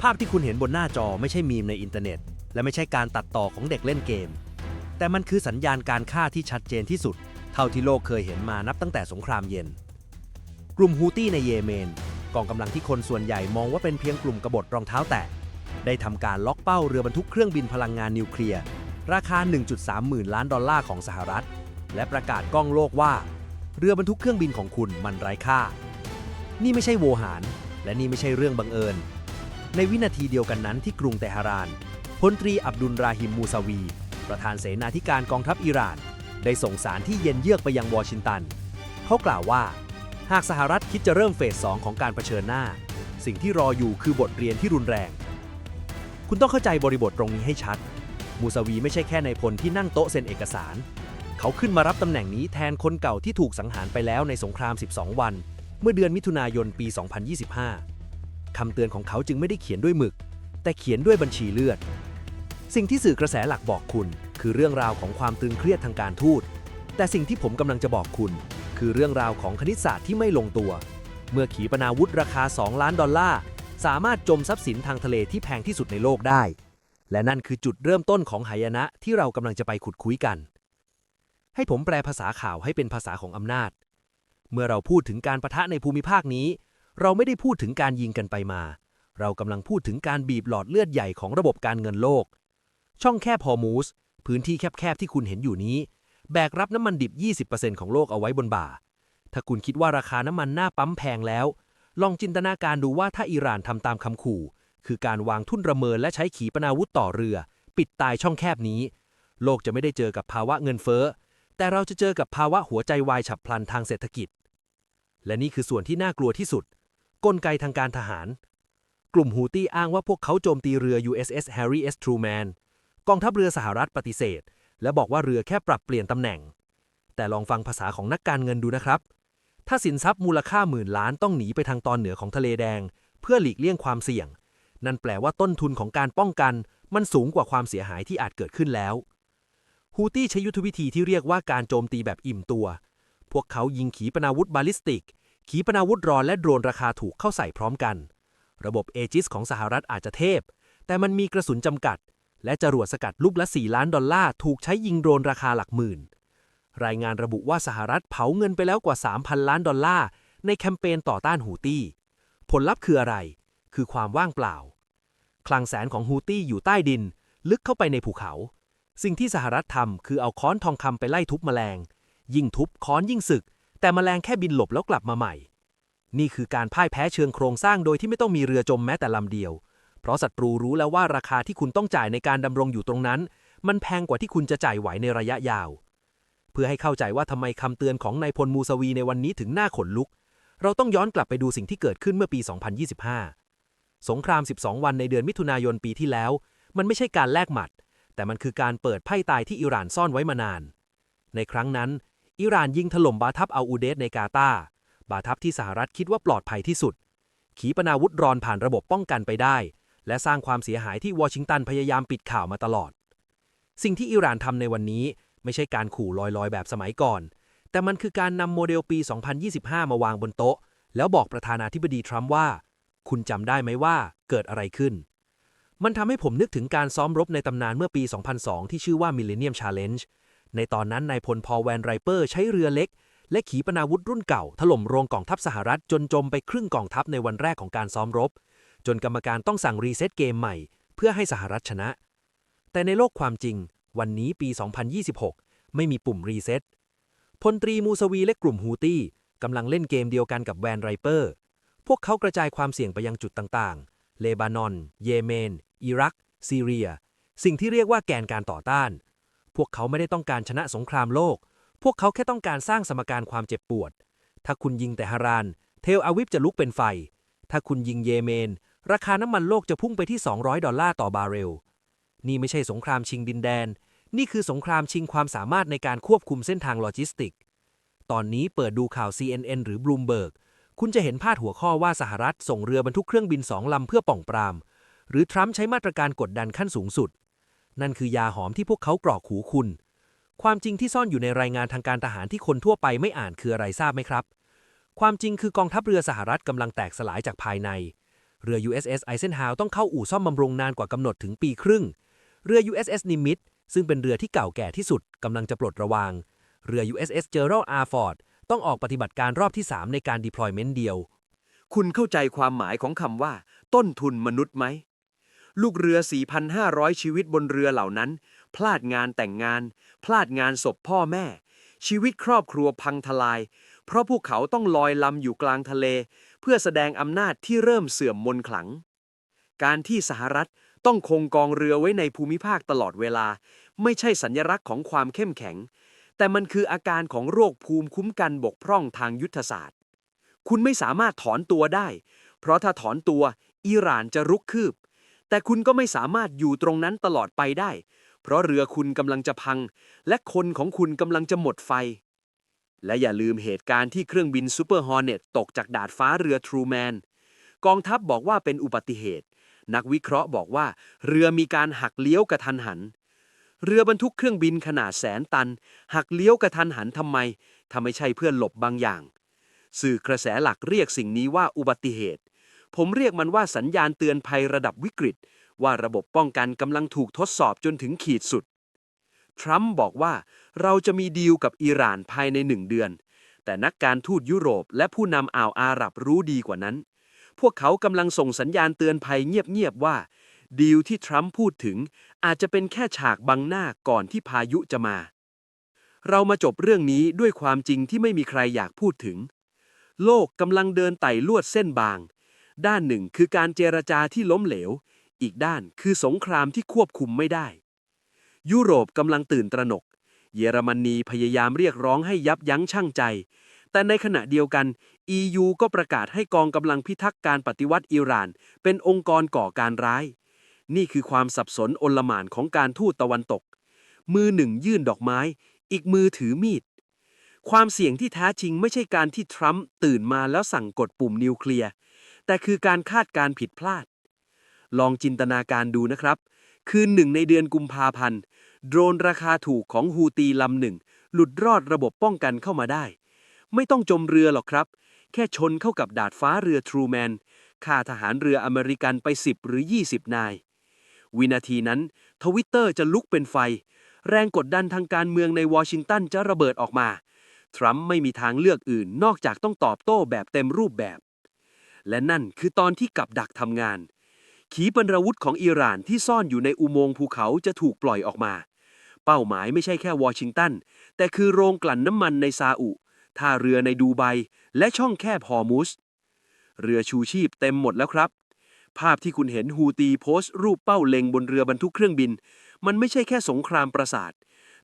ภาพที่คุณเห็นบนหน้าจอไม่ใช่มีมในอินเทอร์เน็ต และไม่ใช่การตัดต่อของเด็กเล่นเกม แต่มันคือสัญญาณการฆ่าที่ชัดเจนที่สุด เท่าที่โลกเคยเห็นมานับตั้งแต่สงครามเย็น กลุ่มฮูตี้ในเยเมนกองกำลังที่คนส่วนใหญ่มองว่าเป็นเพียงกลุ่มกบฏรองเท้าแตะได้ทำการล็อกเป้าเรือบรรทุกเครื่องบินพลังงานนิวเคลียร์ราคา 1.3 หมื่นล้านดอลลาร์ของสหรัฐ และประกาศก้องโลกว่า เรือบรรทุกเครื่องบินของคุณมันไร้ค่า นี่ไม่ใช่โวหาร และนี่ไม่ใช่เรื่องบังเอิญ ในวินาทีเดียวกันนั้นที่กรุงเตหะรานพลตรีอับดุลราฮิมมูซาวี ประธานเสนาธิการกองทัพอิหร่าน ได้ส่งสารที่เย็นเยือกไปยังวอชิงตัน เขากล่าวว่า หากสหรัฐคิดจะเริ่มเฟสสองของการเผชิญหน้า สิ่งที่รออยู่คือบทเรียนที่รุนแรง คุณต้องเข้าใจบริบทตรงนี้ให้ชัด มูซาวีไม่ใช่แค่ในายพลที่นั่งโต๊ะเซ็นเอกสาร เขาขึ้นมารับตำแหน่งนี้แทนคนเก่าที่ถูกสังหารไปแล้วในสงคราม 12 วัน เมื่อเดือนมิถุนายนปี 2025 คำเตือนของเขาจึงไม่ได้เขียนด้วยหมึก แต่เขียนด้วยบัญชีเลือด สิ่งที่สื่อกระแสหลักบอกคุณ คือเรื่องราวของความตึงเครียดทางการทูต แต่สิ่งที่ผมกำลังจะบอกคุณ คือเรื่องราวของคณิตศาสตร์ที่ไม่ลงตัว เมื่อขีปนาวุธราคา 2 ล้านดอลลาร์สามารถจมทรัพย์สินทางทะเลที่แพงที่สุดในโลกได้ และนั่นคือจุดเริ่มต้นของหายนะที่เรากำลังจะไปขุดคุยกัน ให้ผมแปลภาษาข่าวให้เป็นภาษาของอำนาจ เมื่อเราพูดถึงการประทะในภูมิภาคนี้ เราไม่ได้พูดถึงการยิงกันไปมา เรากำลังพูดถึงการบีบหลอดเลือดใหญ่ของระบบการเงินโลก ช่องแคบฮอร์มูสพื้นที่แคบๆที่คุณเห็นอยู่นี้ แบกรับน้ำมันดิบ 20%ของโลกเอาไว้บนบ่า ถ้าคุณคิดว่าราคาน้ำมันหน้าปั๊มแพงแล้ว ลองจินตนาการดูว่าถ้าอิหร่านทำตามคำขู่ คือการวางทุ่นระเมินและใช้ขีปนาวุธต่อเรือ ปิดตายช่องแคบนี้ โลกจะไม่ได้เจอกับภาวะเงินเฟ้อ แต่เราจะเจอกับภาวะหัวใจวายฉับพลันทางเศรษฐกิจ และนี่คือส่วนที่น่ากลัวที่สุด กลไกทางการทหาร กลุ่มฮูตี้อ้างว่าพวกเขาโจมตีเรือ USS Harry S. Truman กองทัพเรือสหรัฐปฏิเสธ และบอกว่าเรือแค่ปรับเปลี่ยนตำแหน่ง แต่ลองฟังภาษาของนักการเงินดูนะครับ ถ้าสินทรัพย์มูลค่าหมื่นล้านต้องหนีไปทางตอนเหนือของทะเลแดง เพื่อหลีกเลี่ยงความเสี่ยง นั่นแปลว่าต้นทุนของการป้องกัน มันสูงกว่าความเสียหายที่อาจเกิดขึ้นแล้วฮูตี้ใช้ยุทธวิธีที่เรียกว่าการโจมตีแบบอิ่มตัว พวกเขายิงขีปนาวุธบาลิสติก ขีปนาวุธรอนและโดรนราคาถูกเข้าใส่พร้อมกัน ระบบเอจิสของสหรัฐอาจจะเทพ แต่มันมีกระสุนจำกัด และจรวดสกัดลูกละ 4 ล้านดอลลาร์ถูกใช้ยิงโดรนราคาหลักหมื่น รายงานระบุว่าสหรัฐเผาเงินไปแล้วกว่า 3,000 ล้านดอลลาร์ในแคมเปญต่อต้านฮูตี้ ผลลัพธ์คืออะไร คือความว่างเปล่า คลังแสนของฮูตี้อยู่ใต้ดิน ลึกเข้าไปในภูเขา สิ่งที่สหรัฐทำคือเอาค้อนทองคำไปไล่ทุบแมลง ยิ่งทุบค้อนยิ่งสึก แต่แมลงแค่บินหลบแล้วกลับมาใหม่ นี่คือการพ่ายแพ้เชิงโครงสร้างโดยที่ไม่ต้องมีเรือจมแม้แต่ลำเดียว เพราะศัตรูรู้แล้วว่าราคาที่คุณต้องจ่ายในการดำรงอยู่ตรงนั้น มันแพงกว่าที่คุณจะจ่ายไหวในระยะยาว เพื่อให้เข้าใจว่าทำไมคำเตือนของนายพลมูซาวีในวันนี้ถึงหน้าขนลุก เราต้องย้อนกลับไปดูสิ่งที่เกิดขึ้นเมื่อปี 2025 สงคราม 12 วันในเดือนมิถุนายนปีที่แล้ว มันไม่ใช่การแลกหมัด แต่มันคือการเปิดไพ่ตายที่อิหร่านซ่อนไว้มานาน ในครั้งนั้น อิหร่านยิงถล่มบาทับอัลอูเดสในกาตาร์บาทับที่สหรัฐคิดว่าปลอดภัยที่สุด ขีปนาวุธรอนผ่านระบบป้องกันไปได้ และสร้างความเสียหายที่วอชิงตันพยายามปิดข่าวมาตลอด สิ่งที่อิหร่านทำในวันนี้ไม่ใช่การขู่ลอยๆ แบบสมัยก่อน แต่มันคือการนำโมเดลปี 2025 มาวางบนโต๊ะ แล้วบอกประธานาธิบดีทรัมป์ว่า คุณจำได้ไหมว่าเกิดอะไรขึ้น มันทำให้ผมนึกถึงการซ้อมรบในตำนานเมื่อปี 2002 ที่ชื่อว่า Millennium Challenge ในตอนนั้นนายพลพอลแวนไรเปอร์ใช้เรือเล็ก และขีปนาวุธรุ่นเก่า ถล่มโรงกองทัพสหรัฐจนจมไปครึ่งกองทัพในวันแรกของการซ้อมรบ จนกรรมการต้องสั่งรีเซ็ตเกมใหม่ เพื่อให้สหรัฐชนะ แต่ในโลกความจริง วันนี้ปี 2026 ไม่มีปุ่มรีเซ็ตพลตรีมูซาวีและกลุ่มฮูตี้กำลังเล่นเกมเดียวกันกับแวนไรเปอร์ พวกเขากระจายความเสี่ยงไปยังจุดต่างๆ เลบานอน เยเมน อิรัก ซีเรีย สิ่งที่เรียกว่าแกนการต่อต้าน พวกเขาไม่ได้ต้องการชนะสงครามโลก พวกเขาแค่ต้องการสร้างสมการความเจ็บปวด ถ้าคุณยิงแต่ฮาราน เทลอาวิฟจะลุกเป็นไฟ ถ้าคุณยิงเยเมน ราคาน้ำมันโลกจะพุ่งไปที่ 200 ดอลลาร์ต่อบาร์เรล นี่ไม่ใช่สงครามชิงดินแดน นี่คือสงครามชิงความสามารถในการควบคุมเส้นทางโลจิสติก ตอนนี้เปิดดูข่าว CNN หรือ Bloomberg คุณจะเห็นพาดหัวข้อว่าสหรัฐส่งเรือบรรทุกเครื่องบินสองลำเพื่อป่องปราม หรือทรัมป์ใช้มาตรการกดดันขั้นสูงสุด นั่นคือยาหอมที่พวกเขากรอกหูคุณ ความจริงที่ซ่อนอยู่ในรายงานทางการทหารที่คนทั่วไปไม่อ่านคืออะไรทราบไหมครับ ความจริงคือกองทัพเรือสหรัฐกำลังแตกสลายจากภายใน เรือ USS Eisenhower ต้องเข้าอู่ซ่อมบำรุงนานกว่ากำหนดถึงปีครึ่ง เรือ USS Nimitz ซึ่งเป็นเรือที่เก่าแก่ที่สุดกำลังจะปลดระวางเรือ USS Gerald R. Ford ต้องออกปฏิบัติการรอบที่ 3 ในการ deployment เดียว คุณเข้าใจความหมายของคำว่า ต้นทุนมนุษย์ไหม ลูกเรือ 4,500 ชีวิตบนเรือเหล่านั้น พลาดงานแต่งงาน พลาดงานศพพ่อแม่ ชีวิตครอบครัวพังทลาย เพราะพวกเขาต้องลอยลำอยู่กลางทะเล เพื่อแสดงอำนาจที่เริ่มเสื่อมมนขลัง การที่สหรัฐต้องคงกองเรือไว้ในภูมิภาคตลอดเวลา ไม่ใช่สัญลักษณ์ของความเข้มแข็ง แต่มันคืออาการของโรคภูมิคุ้มกันบกพร่องทางยุทธศาสตร์ คุณไม่สามารถถอนตัวได้ เพราะถ้าถอนตัวอิหร่านจะรุกคืบ แต่คุณก็ไม่สามารถอยู่ตรงนั้นตลอดไปได้ เพราะเรือคุณกำลังจะพัง และคนของคุณกำลังจะหมดไฟ และอย่าลืมเหตุการณ์ที่เครื่องบินซูเปอร์ฮอร์เน็ตตกจากดาดฟ้าเรือทรูแมนกองทัพบอกว่าเป็นอุบัติเหตุ นักวิเคราะห์บอกว่า เรือมีการหักเลี้ยวกระทันหัน เรือบรรทุกเครื่องบินขนาดแสนตัน หักเลี้ยวกระทันหันทำไมถ้าไม่ใช่เพื่อหลบบางอย่าง สื่อกระแสหลักเรียกสิ่งนี้ว่าอุบัติเหตุ ผมเรียกมันว่าสัญญาณเตือนภัยระดับวิกฤต ว่าระบบป้องกันกำลังถูกทดสอบจนถึงขีดสุด ทรัมป์บอกว่าเราจะมีดีลกับอิหร่านภายในหนึ่งเดือน แต่นักการทูตยุโรปและผู้นำอ่าวอาหรับรู้ดีกว่านั้น พวกเขากำลังส่งสัญญาณเตือนภัยเงียบๆว่า ดีลที่ทรัมป์พูดถึงอาจจะเป็นแค่ฉากบังหน้าก่อนที่พายุจะมา เรามาจบเรื่องนี้ด้วยความจริงที่ไม่มีใครอยากพูดถึง โลกกำลังเดินไต่ลวดเส้นบาง ด้านหนึ่งคือการเจรจาที่ล้มเหลว อีกด้านคือสงครามที่ควบคุมไม่ได้ ยุโรปกำลังตื่นตระหนก เยอรมนีพยายามเรียกร้องให้ยับยั้งชั่งใจ แต่ในขณะเดียวกัน EU ก็ประกาศให้กองกำลังพิทักษ์การปฏิวัติอิหร่าน เป็นองค์กรก่อการร้าย นี่คือความสับสนโอลหม่านของการทูตตะวันตก มือหนึ่งยื่นดอกไม้ อีกมือถือมีดความเสี่ยงที่แท้จริงไม่ใช่การที่ทรัมป์ตื่นมาแล้วสั่งกดปุ่มนิวเคลียร์ แต่คือการคาดการผิดพลาด ลองจินตนาการดูนะครับ คืนหนึ่งในเดือนกุมภาพันธ์ โดรนราคาถูกของฮูตีลำหนึ่ง หลุดรอดระบบป้องกันเข้ามาได้ ไม่ต้องจมเรือหรอกครับ แค่ชนเข้ากับดาดฟ้าเรือทรูแมนฆ่าทหารเรืออเมริกันไป 10 หรือ 20 นาย วินาทีนั้น ทวิตเตอร์จะลุกเป็นไฟ แรงกดดันทางการเมืองในวอชิงตันจะระเบิดออกมา ทรัมป์ไม่มีทางเลือกอื่นนอกจากต้องตอบโต้แบบเต็มรูปแบบ และนั่นคือตอนที่กับดักทำงาน ขีปนาวุธของอิหร่านที่ซ่อนอยู่ในอุโมงค์ภูเขาจะถูกปล่อยออกมา เป้าหมายไม่ใช่แค่วอชิงตัน แต่คือโรงกลั่นน้ำมันในซาอุท่าเรือในดูไบและช่องแคบฮอร์มุส เรือชูชีพเต็มหมดแล้วครับ ภาพที่คุณเห็นฮูตีโพสต์รูปเป้าเล็งบนเรือบรรทุกเครื่องบิน มันไม่ใช่แค่สงครามประสาท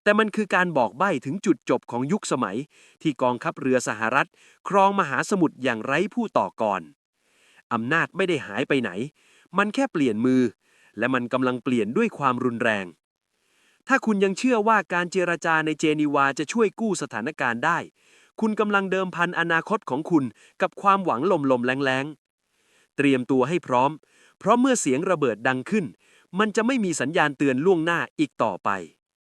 แต่มันคือการบอกใบ้ถึงจุดจบของยุคสมัย ที่กองทัพเรือสหรัฐ ครองมหาสมุทรอย่างไร้ผู้ต่อกร อำนาจไม่ได้หายไปไหน มันแค่เปลี่ยนมือ และมันกำลังเปลี่ยนด้วยความรุนแรง ถ้าคุณยังเชื่อว่าการเจรจาในเจนีวาจะช่วยกู้สถานการณ์ได้ คุณกำลังเดิมพันอนาคตของคุณกับความหวังลมๆแรงๆ เตรียมตัวให้พร้อม เพราะเมื่อเสียงระเบิดดังขึ้น มันจะไม่มีสัญญาณเตือนล่วงหน้าอีกต่อไป